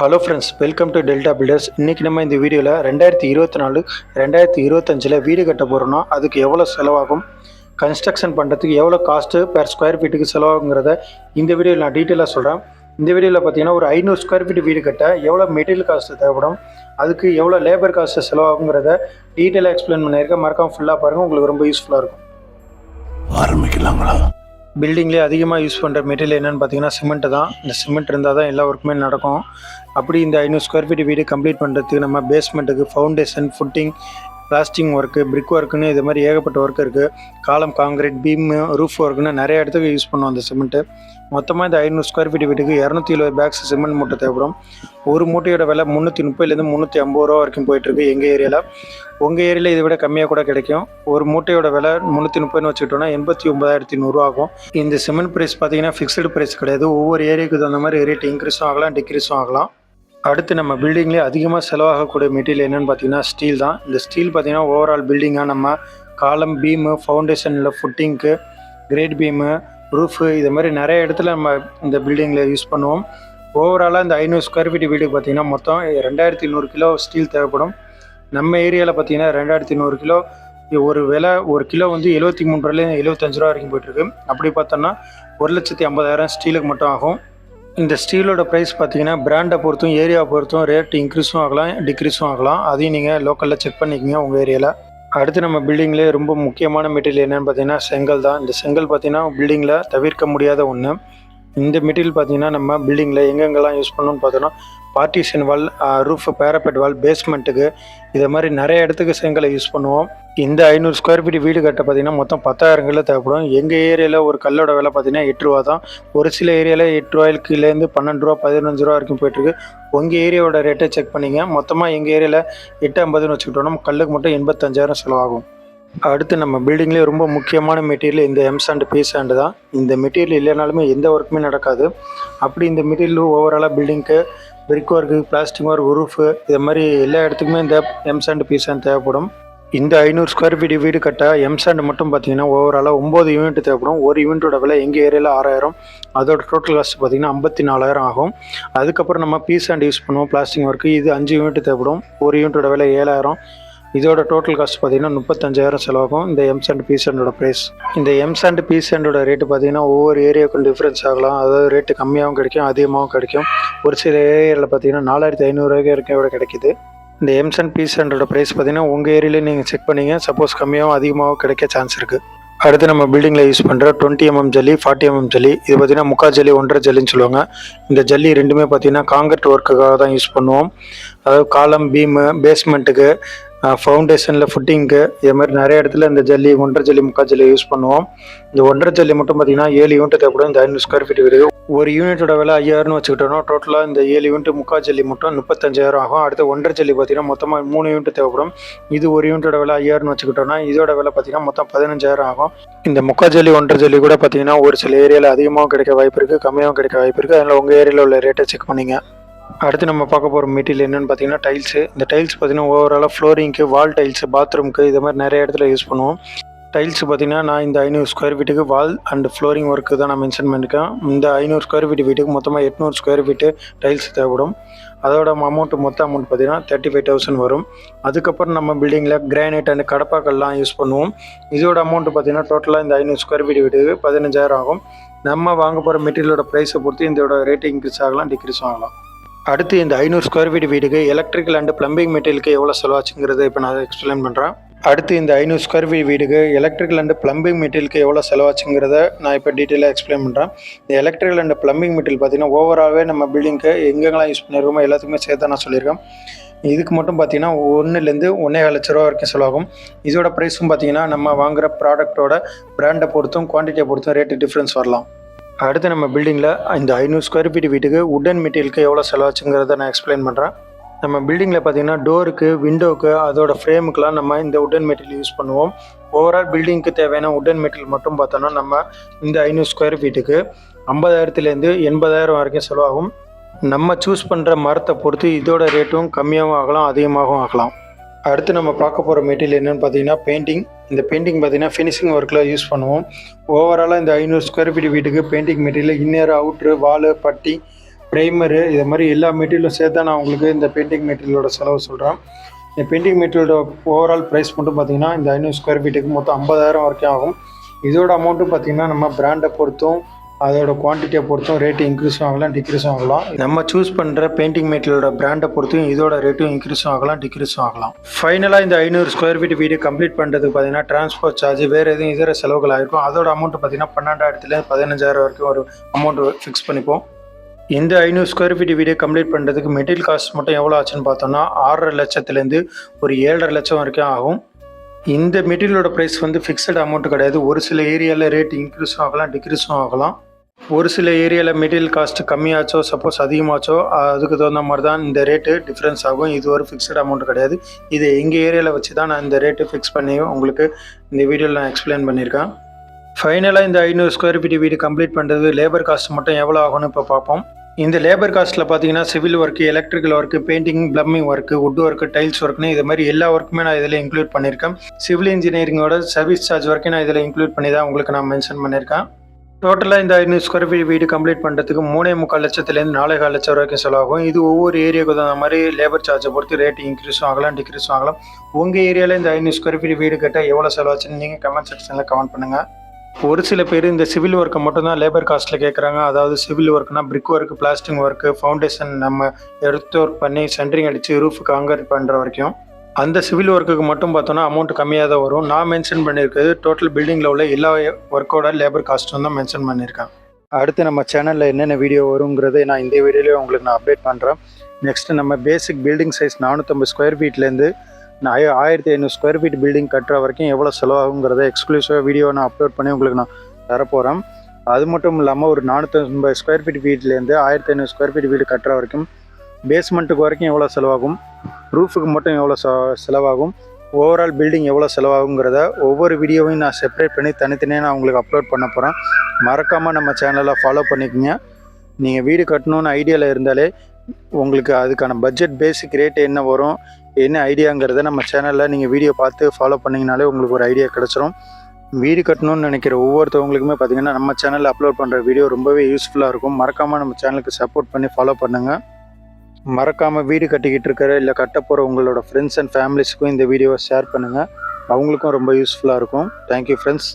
Hello friends welcome to delta builders இன்றைக்கி நம்ம இந்த வீடியோவில் ரெண்டாயிரத்தி இருபத்தி நாலு ரெண்டாயிரத்தி இருபத்தஞ்சில் வீடு கட்ட போகிறோம்னா அதுக்கு எவ்வளோ செலவாகும்? கன்ஸ்ட்ரக்ஷன் பண்ணுறதுக்கு எவ்வளோ காஸ்ட்டு பெர் ஸ்கொயர் ஃபீட்டுக்கு செலவாகுங்கிறத இந்த வீடியோவில் நான் டீட்டெயிலாக சொல்கிறேன் இந்த வீடியோவில் பார்த்தீங்கன்னா ஒரு ஐநூறு ஸ்கொயர் ஃபீட் வீடு கட்ட எவ்வளோ மெட்டீரியல் காஸ்ட்டு தேவைப்படும்? அதுக்கு எவ்வளோ லேபர் காஸ்ட்டு செலவாகுங்கிறத டீட்டெயிலாக எக்ஸ்பிளைன் பண்ணியிருக்கேன். மறக்காம ஃபுல்லாக பாருங்கள் உங்களுக்கு ரொம்ப யூஸ்ஃபுல்லாக இருக்கும். ஆரம்பிக்கலாங்களா? பில்டிங்லேயே அதிகமாக யூஸ் பண்ணுற மெட்டீரியல் என்னென்னு பார்த்தீங்கன்னா சிமெண்ட் தான். இந்த சிமெண்ட் இருந்தால் தான் எல்லா ஒர்க்குமே நடக்கும். அப்படி இந்த ஐநூறு ஸ்கொயர் ஃபீட் வீடு கம்ப்ளீட் பண்ணுறதுக்கு நம்ம பேஸ்மெண்ட்டுக்கு foundation footing plastering work brick ஒர்க்குன்னு இது மாதிரி ஏகப்பட்ட ஒர்க் இருக்குது காலம் காங்கிரீட் பீம் ரூஃப் ஒர்க்குன்னு நிறைய இடத்துக்கு யூஸ் பண்ணுவோம் அந்த சிமெண்ட்டு மொத்தமாக இந்த ஐநூறு ஸ்கொயர் ஃபீட் வீட்டுக்கு இரநூத்தி இருபது பேக்ஸ் சிமெண்ட் மூட்டை தேவைப்படும். ஒரு மூட்டையோட விலை முந்நூற்றி முப்பதுலேருந்து முந்நூற்றி ஐம்பது ரூபா வரைக்கும் போயிட்டுருக்கு எங்கள் ஏரியாவில் உங்கள் ஏரியாவில் இதை விட கம்மியாக கூட கிடைக்கும். ஒரு மூட்டையோட விலை முந்நூற்றி முப்பதுன்னு வச்சுக்கிட்டோம்னா எண்பத்தி ஒன்பதாயிரத்தி நூறுரூவா ஆகும். இந்த சிமெண்ட் ப்ரைஸ் பார்த்தீங்கன்னா ஃபிக்ஸ்டு ப்ரைஸ் கிடையாது. ஒவ்வொரு ஏரியாவுக்கு தகுந்த மாதிரி ரேட் இன்க்ரீஸும் ஆகலாம் டிக்ரீஸும் ஆகலாம். அடுத்து நம்ம பில்டிங்லேயே அதிகமாக செலவாகக்கூடிய மெட்டீரியல் என்னென்னு பார்த்தீங்கன்னா ஸ்டீல் தான். இந்த ஸ்டீல் பார்த்தீங்கன்னா ஓவரால் பில்டிங்காக நம்ம காலம் பீமு ஃபவுண்டேஷனில் ஃபுட்டிங்க்கு கிரேட் பீமு ரூஃபு இது மாதிரி நிறைய இடத்துல நம்ம இந்த பில்டிங்கில் யூஸ் பண்ணுவோம். ஓவராலாக இந்த ஐநூறு ஸ்கொயர் ஃபீட் வீடுக்கு பார்த்தீங்கன்னா மொத்தம் ரெண்டாயிரத்தி நூறு கிலோ ஸ்டீல் தேவைப்படும். நம்ம ஏரியாவில் பார்த்தீங்கன்னா ரெண்டாயிரத்தி நூறு கிலோ. ஒரு விலை ஒரு கிலோ வந்து எழுபத்தி மூணு ரூபாயிலேருந்து எழுபத்தஞ்சு ரூபா வரைக்கும் போயிட்டுருக்கு. அப்படி பார்த்தோன்னா ஒரு லட்சத்தி ஐம்பதாயிரம் ஸ்டீலுக்கு மட்டும் ஆகும். இந்த ஸ்டீலோட ப்ரைஸ் பார்த்தீங்கன்னா பிராண்டை பொறுத்தும் ஏரியாவை பொறுத்தும் ரேட் இன்க்ரீஸும் ஆகலாம் டிக்ரீஸும் ஆகலாம். அதையும் நீங்கள் லோக்கலில் செக் பண்ணிக்கோங்க உங்கள் ஏரியாவில் அடுத்து நம்ம பில்டிங்லேயே ரொம்ப முக்கியமான மெட்டீரியல் என்னென்னு பார்த்தீங்கன்னா செங்கல் தான். இந்த செங்கல் பார்த்தீங்கன்னா பில்டிங்கில் தவிர்க்க முடியாத ஒன்று இந்த மெட்டீரியல் பார்த்தீங்கன்னா நம்ம பில்டிங்கில் எங்கெங்கெல்லாம் யூஸ் பண்ணணும்னு பார்த்தோன்னா பார்ட்டிஷன் வால் ரூஃப் பேரப்பெட் வால் பேஸ்மெண்ட்டுக்கு இதை மாதிரி நிறைய இடத்துக்கு செங்கலை யூஸ் பண்ணுவோம். இந்த ஐநூறு ஸ்கொயர் ஃபீட் வீடு கட்ட பார்த்தீங்கன்னா மொத்தம் பத்தாயிரம் கல்ல தேவைப்படும். எங்கள் ஏரியாவில் ஒரு கல்லோட விலை பார்த்தீங்கன்னா எட்டு ரூபா தான். ஒரு சில ஏரியாவில் எட்டு ரூபாய்க்குலேருந்து பன்னெண்டு ரூபா பதினஞ்சு ரூபா வரைக்கும் போயிட்டுருக்கு உங்கள் ஏரியாவோட ரேட்டை செக் பண்ணிங்க. மொத்தமாக எங்கள் ஏரியாவில் எட்டு ஐம்பதுன்னு வச்சுக்கிட்டோம்னா கல்லுக்கு மட்டும் எண்பத்தஞ்சாயிரம் செலவாகும். அடுத்து நம்ம பில்டிங்லேயே ரொம்ப முக்கியமான மெட்டீரியல் இந்த எம் சாண்ட் பி சாண்டு தான். இந்த மெட்டீரியல் இல்லைனாலுமே எந்த ஒர்க்குமே நடக்காது. அப்படி இந்த மெட்டீரியல் ஓவராலாக பில்டிங்க்கு brick work plastic work roof இது மாதிரி எல்லா இடத்துக்குமே இந்த எம் சாண்ட் பி தேவைப்படும். இந்த ஐநூறு ஸ்கொயர் ஃபீட் வீடு கட்ட எம்சாண்ட் மட்டும் பார்த்தீங்கன்னா ஓவராலாக ஒம்பது யூனிட் தேவைப்படும். ஒரு யூனிட்டோட விலை எங்கள் ஏரியாவில் ஆறாயிரம். அதோட டோட்டல் காஸ்ட் பார்த்தீங்கன்னா ஐம்பத்தி நாலாயிரம் ஆகும். அதுக்கப்புறம் நம்ம பீஸ் அண்ட் யூஸ் பண்ணுவோம் பிளாஸ்டிக் ஒர்க்கு இது அஞ்சு யூனிட் தேவைப்படும். ஒரு யூனிட்டோட விலை ஏழாயிரம். இதோட டோட்டல் காஸ்ட் பார்த்தீங்கன்னா முப்பத்தஞ்சாயிரம் செலவாகும். இந்த எம்ஸ் அண்ட் பீ சாண்டோட ப்ரைஸ் இந்த எம்ஸ் அண்ட் பீஸ் அண்டோட ரேட்டு பார்த்தீங்கன்னா ஒவ்வொரு ஏரியாவுக்கும் டிஃப்ரென்ஸ் ஆகலாம். அதாவது ரேட்டு கம்மியாகவும் கிடைக்கும் அதிகமாகவும் கிடைக்கும். ஒரு சில ஏரியாவில் பார்த்தீங்கன்னா நாலாயிரத்தி ஐநூறுரூவாய்க்கு வரைக்கும் கிடைக்கிது கிடைக்குது. இந்த எம்ஸ் அண்ட் பீஸ் அண்டோட ப்ரைஸ் பார்த்தீங்கன்னா உங்கள் ஏரியாவிலே நீங்கள் செக் பண்ணீங்க. சப்போஸ் கம்மியாகவும் அதிகமாகவும் கிடைக்க சான்ஸ் இருக்குது அடுத்து நம்ம பில்டிங்கில் யூஸ் பண்ணுற டுவெண்ட்டி எம்எம் ஜல்லி ஃபார்ட்டி எம்எம் ஜல்லி இது பார்த்தீங்கன்னா முக்கா ஜல்லி ஒன்றரை ஜல்லின்னு சொல்லுவாங்க. இந்த ஜல்லி ரெண்டுமே பார்த்தீங்கன்னா காங்கிரீட் ஒர்க்குக்காக தான் யூஸ் பண்ணுவோம். அதாவது காலம் பீமு பேஸ்மெண்ட்டுக்கு ஃபவுண்டேஷனில் ஃபுட்டிங்க்கு இது மாதிரி நிறைய இடத்துல இந்த ஜல்லி ஒன்றரை ஜல்லி முக்கால் ஜல்லி யூஸ் பண்ணுவோம். இந்த ஒன்றரை ஜல்லி மட்டும் பார்த்தீங்கன்னா ஏழு யூனிட் தேவைப்படும் இந்த ஐநூறு ஸ்கொயர் ஃபீட் வருது ஒரு யூனிட்டோட விலை ஐயாயிரம்னு வச்சுக்கிட்டோம்னா டோட்டலாக இந்த ஏழு யூனிட் முக்கால் ஜல்லி மட்டும் முப்பத்தஞ்சாயிரம் ஆகும். அடுத்து ஒன்றரை ஜல்லி பார்த்தீங்கன்னா மொத்தமாக மூணு யூனிட் தேவைப்படும். இது ஒரு யூனிட்டோட விலை ஐயாயிரம்னு வச்சுக்கிட்டோம்னா இதோட விலை பார்த்தீங்கன்னா மொத்தம் பதினஞ்சாயிரம் ஆகும். இந்த முக்கால் ஜல்லி ஒன்றரை ஜல்லி கூட பார்த்தீங்கன்னா ஒரு சில ஏரியாவில் அதிகமாகவும் கிடைக்க வாய்ப்பு இருக்குது கம்மியாகவும் கிடைக்க வாய்ப்பு இருக்குது அதனால் உங்கள் ஏரியாவில் உள்ள ரேட்டை செக் பண்ணிங்க. அடுத்து நம்ம பார்க்க போகிற மெட்டீரியல் என்னென்னு பார்த்தீங்கன்னா டைல்ஸு இந்த டைல்ஸ் பார்த்தீங்கன்னா ஓவராலாக ஃப்ளோரிங்க்கு வால் டைல்ஸு பாத்ரூம்க்கு இது மாதிரி நிறைய இடத்துல யூஸ் பண்ணுவோம். டைல்ஸ் பார்த்தீங்கன்னா நான் இந்த ஐநூறு ஸ்கொயர் ஃபீட்டுக்கு வால் அண்ட் ஃப்ளோரிங் ஒர்க்கு தான் நான் மென்ஷன் பண்ணியிருக்கேன் இந்த ஐநூறு ஸ்கொயர் ஃபீட் வீட்டுக்கு மொத்தமாக எட்நூறு ஸ்கொயர் ஃபீட்டு டைல்ஸ் தேவைப்படும். அதோட அமௌண்ட் மொத்த அமௌண்ட் பார்த்தீங்கன்னா தேர்ட்டி ஃபைவ் தௌசண்ட் வரும். அதுக்கப்புறம் நம்ம பில்டிங்கில் கிரானைட் அண்ட் கடப்பாக்கல்லாம் யூஸ் பண்ணுவோம். இதோட அமௌண்ட் பார்த்தீங்கன்னா டோட்டலாக இந்த ஐநூறு ஸ்கொயர் ஃபீட் வீட்டுக்கு பதினஞ்சாயிரம் ஆகும். நம்ம வாங்க போகிற மெட்டீரியலோட ப்ரைஸை பொறுத்து இதோட ரேட்டிங் இன்க்ரீஸ் ஆகலாம் டிக்ரீஸ் ஆகலாம். அடுத்து இந்த ஐநூறு ஸ்கொயர் ஃபீட் வீடுக்கு எலக்ட்ரிக்கல் அண்ட் பிளம்பிங் மெட்டீரியலுக்கு எவ்வளோ செலவாச்சுங்கிறத இப்போ நான் எக்ஸ்பிளைன் பண்ணுறேன் அடுத்து இந்த ஐநூறு ஸ்கொயர் ஃபீட் வீடுக்கு எலக்ட்ரிக்கல் அண்ட் பிளம்பிங் மெட்டீரியலுக்கு எவ்வளோ செலவாச்சுங்கிறத நான் இப்போ டீட்டெயிலாக எக்ஸ்பிளைன் பண்ணுறேன் இந்த எலக்ட்ரிக்கல் அண்ட் பிளம்பிங் மெட்டீரியல் பார்த்தீங்கன்னா ஓவராகவே நம்ம பில்டிங்க்கு எங்கெங்கெல்லாம் யூஸ் பண்ணியிருக்கோமோ எல்லாத்துக்குமே சேர்த்து நான் சொல்லியிருக்கேன். இதுக்கு மட்டும் பார்த்தீங்கன்னா ஒன்றுலேருந்து ஒன்றே லட்ச ரூபா வரைக்கும் செலவாகும். இதோட ப்ரைஸும் பார்த்தீங்கன்னா நம்ம வாங்குகிற ப்ராடக்டோட பிராண்டை பொறுத்தும் குவான்டிட்டியை பொறுத்தும் ரேட்டு டிஃப்ரென்ஸ் வரலாம். அடுத்து நம்ம பில்டிங்கில் இந்த ஐநூறு ஸ்கொயர் ஃபீட் வீட்டுக்கு உடன் மெட்டீரியலுக்கு எவ்வளோ செலவாச்சுங்கிறத நான் எக்ஸ்பிளைன் பண்ணுறேன் நம்ம பில்டிங்கில் பார்த்தீங்கன்னா டோருக்கு விண்டோவுக்கு அதோட ஃப்ரேமுக்கெலாம் நம்ம இந்த உடன் மெட்டீரியல் யூஸ் பண்ணுவோம். ஓவரால் பில்டிங்க்கு தேவையான உடன் மெட்டீரியல் மட்டும் பார்த்தோன்னா நம்ம இந்த ஐநூறு ஸ்கொயர் ஃபீட்டுக்கு ஐம்பதாயிரத்துலேருந்து எண்பதாயிரம் வரைக்கும் செலவாகும். நம்ம சூஸ் பண்ணுற மரத்தை பொறுத்து இதோட ரேட்டும் கம்மியாகவும் ஆகலாம் அதிகமாகவும் ஆகலாம். அடுத்து நம்ம பார்க்க போகிற மெட்டீரியல் என்னென்னு பார்த்தீங்கன்னா பெயிண்டிங் இந்த பெயிண்டிங் பார்த்தீங்கன்னா ஃபினிஷிங் ஒர்க்கில் யூஸ் பண்ணுவோம். ஓவராலாக இந்த ஐநூறு ஸ்கொயர் ஃபீட் வீட்டுக்கு painting material inner outer wall putty primer இது மாதிரி எல்லா மெட்டீரியலும் சேர்த்தா நான் உங்களுக்கு இந்த பெயிண்டிங் மெட்டீரியலோட செலவு சொல்கிறேன் இந்த பெயிண்டிங் மெட்டீரியலோட ஓவரால் ப்ரைஸ் மட்டும் பார்த்தீங்கன்னா இந்த ஐநூறு ஸ்கொயர் ஃபீட்டுக்கு மொத்தம் ஐம்பதாயிரம் வரைக்கும் ஆகும். இதோட அமௌண்ட்டும் பார்த்தீங்கன்னா நம்ம பிராண்டை பொறுத்தும் அதோட குவான்டிட்டியை பொறுத்தும் ரேட்டு இன்க்ரீஸும் ஆகலாம் டிக்ரீஸும் ஆகலாம். நம்ம சூஸ் பண்ணுற பெயிண்டிங் மெட்டீரியலோட பிராண்டை பொறுத்தும் இதோட ரேட்டும் இன்க்ரீஸும் ஆகலாம் டிக்ரீஸும் ஆகலாம். ஃபைனலாக இந்த ஐநூறு ஸ்கொயர் ஃபீட் வீடு கம்ப்ளீட் பண்ணுறதுக்கு பார்த்தீங்கன்னா டிரான்ஸ்போர்ட் சார்ஜ் வேறு எதுவும் இதர செலவுகள் ஆகிருக்கும் அதோட அமௌண்ட் பார்த்தீங்கன்னா பன்னெண்டாயிரத்துலேருந்து பதினஞ்சாயிரம் வரைக்கும் ஒரு அமௌண்ட் ஃபிக்ஸ் பண்ணிப்போம். இந்த ஐநூறு ஸ்கொயர் ஃபீட் வீடியோ கம்ப்ளீட் பண்ணுறதுக்கு மெட்டீரியல் காஸ்ட் மட்டும் எவ்வளோ ஆச்சுன்னு பார்த்தோம்னா ஆறரை லட்சத்துலேருந்து ஒரு ஏழரை லட்சம் வரைக்கும் ஆகும். இந்த மெட்டீரியலோட ப்ரைஸ் வந்து ஃபிக்ஸட் அமௌண்ட் கிடையாது. ஒரு சில ஏரியாவில் ரேட் இன்க்ரீஸும் ஆகலாம் டிக்ரீஸும் ஆகலாம். ஒரு சில ஏரியாவில் மெட்டீரியல் காஸ்ட் கம்மியாச்சோ சப்போஸ் அதிகமாச்சோ அதுக்கு தகுந்த மாதிரி தான் இந்த ரேட்டு டிஃப்ரென்ஸ் ஆகும். இது ஒரு ஃபிக்ஸட் அமௌண்ட் கிடையாது. இது எங்கள் ஏரியாவில் வச்சு தான் நான் இந்த ரேட்டு ஃபிக்ஸ் பண்ணி உங்களுக்கு இந்த வீடியோவில் நான் எக்ஸ்பிளைன் பண்ணியிருக்கேன். ஃபைனலாக இந்த ஐநூறு ஸ்கொயர் ஃபீட் வீடு கம்ப்ளீட் பண்ணுறது லேபர் காஸ்ட் மட்டும் எவ்வளோ ஆகும்னு இப்போ பார்ப்போம். இந்த லேபர் காஸ்ட்டில் பார்த்தீங்கன்னா civil work electrical work painting plumbing work wood work tiles ஒர்க்னு இது மாதிரி எல்லா ஒர்க்குமே நான் இதில் இன்க்ளூட் பண்ணியிருக்கேன். சிவில் இன்ஜினியரிங்கோட சர்வீஸ் சார்ஜ் வரைக்கும் நான் இதில் இன்க்ளூட் பண்ணி தான் உங்களுக்கு நான் மென்ஷன் பண்ணியிருக்கேன். டோட்டலாக இந்த ஐநூறு ஸ்கொயர் ஃபீட் வீடு கம்ப்ளீட் பண்ணுறதுக்கு மூணே முக்கால் லட்சத்துலேருந்து நாலே கால் லட்சம் வரைக்கும் செலவாகும். இது ஒவ்வொரு ஏரியாவுக்கு தகுந்த மாதிரி லேபர் சார்ஜை பொறுத்து ரேட் இன்க்ரீஸும் ஆகலாம் டிக்ரீஸும் ஆகலாம். உங்கள் ஏரியாவில் இந்த ஐநூறு ஸ்கொயர் ஃபீட் வீடு கட்ட எவ்வளோ செலவாச்சுன்னு நீங்கள் கமெண்ட் செக்ஷனில் கமெண்ட் பண்ணுங்கள் ஒரு சில பேர் இந்த சிவில் ஒர்க்கை மட்டும்தான் லேபர் காஸ்ட்டில் கேட்குறாங்க அதாவது civil ஒர்க்னா brick work plastering work foundation நம்ம எடுத்து ஒர்க் பண்ணி சென்ட்ரிங் அடித்து ரூஃபுக்கு காங்கர் பண்ணுற வரைக்கும். அந்த சிவில் ஒர்க்குக்கு மட்டும் பார்த்தோன்னா அமௌண்ட் கம்மியாக தான் வரும். நான் மென்ஷன் பண்ணியிருக்கிறது டோட்டல் பில்டிங்கில் உள்ள எல்லா ஒர்க்கோட லேபர் காஸ்ட்டும் தான் மென்ஷன் பண்ணியிருக்கேன் அடுத்து நம்ம சேனலில் என்னென்ன வீடியோ வருங்கிறது நான் இந்த வீடியோலேயே உங்களுக்கு நான் அப்டேட் பண்ணுறேன் நெக்ஸ்ட்டு நம்ம பேசிக் பில்டிங் சைஸ் நானூற்றம்பது ஸ்கொயர் ஃபீட்லேருந்து நான் ஆயிரத்தி ஐநூறு ஸ்கொயர் ஃபீட் பில்டிங் கட்டுற வரைக்கும் எவ்வளோ செலவாகுங்கிறத எக்ஸ்க்ளூசிவாக வீடியோ நான் அப்லோட் பண்ணி உங்களுக்கு நான் தரப்போகிறேன் அது மட்டும் இல்லாமல் ஒரு நானூற்றம்பது ஸ்கொயர் ஃபீட் வீட்லேருந்து ஆயிரத்தி ஐநூறு ஸ்கொயர் ஃபீட் வீடு கட்டுற வரைக்கும் பேஸ்மெண்ட்டுக்கு வரைக்கும் எவ்வளோ செலவாகும்? ரூஃபுக்கு மட்டும் எவ்வளோ செலவாகும்? ஓவரால் பில்டிங் எவ்வளோ செலவாகுங்கிறத ஒவ்வொரு வீடியோவையும் நான் செப்பரேட் பண்ணி தனித்தனியாக நான் உங்களுக்கு அப்லோட் பண்ண போகிறேன் மறக்காமல் நம்ம சேனலை ஃபாலோ பண்ணிக்கோங்க. நீங்கள் வீடு கட்டணும்னு ஐடியாவில் இருந்தாலே உங்களுக்கு அதுக்கான பட்ஜெட் பேசிக் ரேட் என்ன வரும் என்ன ஐடியாங்கிறத நம்ம சேனலில் நீங்கள் வீடியோ பார்த்து ஃபாலோ பண்ணிங்கனாலே உங்களுக்கு ஒரு ஐடியா கிடச்சிரும். வீடு கட்டணும்னு நினைக்கிற ஒவ்வொருத்தவங்களுக்குமே பார்த்திங்கன்னா நம்ம சேனலில் அப்லோட் பண்ணுற வீடியோ ரொம்பவே யூஸ்ஃபுல்லாக இருக்கும். மறக்காமல் நம்ம சேனலுக்கு சப்போர்ட் பண்ணி ஃபாலோ பண்ணுங்கள் மறக்காமல் வீடு கட்டிக்கிட்டு இருக்கிற இல்லை கட்ட போகிற உங்களோட ஃப்ரெண்ட்ஸ் அண்ட் ஃபேமிலிஸ்க்கும் இந்த வீடியோவை ஷேர் பண்ணுங்கள் அவங்களுக்கும் ரொம்ப யூஸ்ஃபுல்லாக இருக்கும். Thank you friends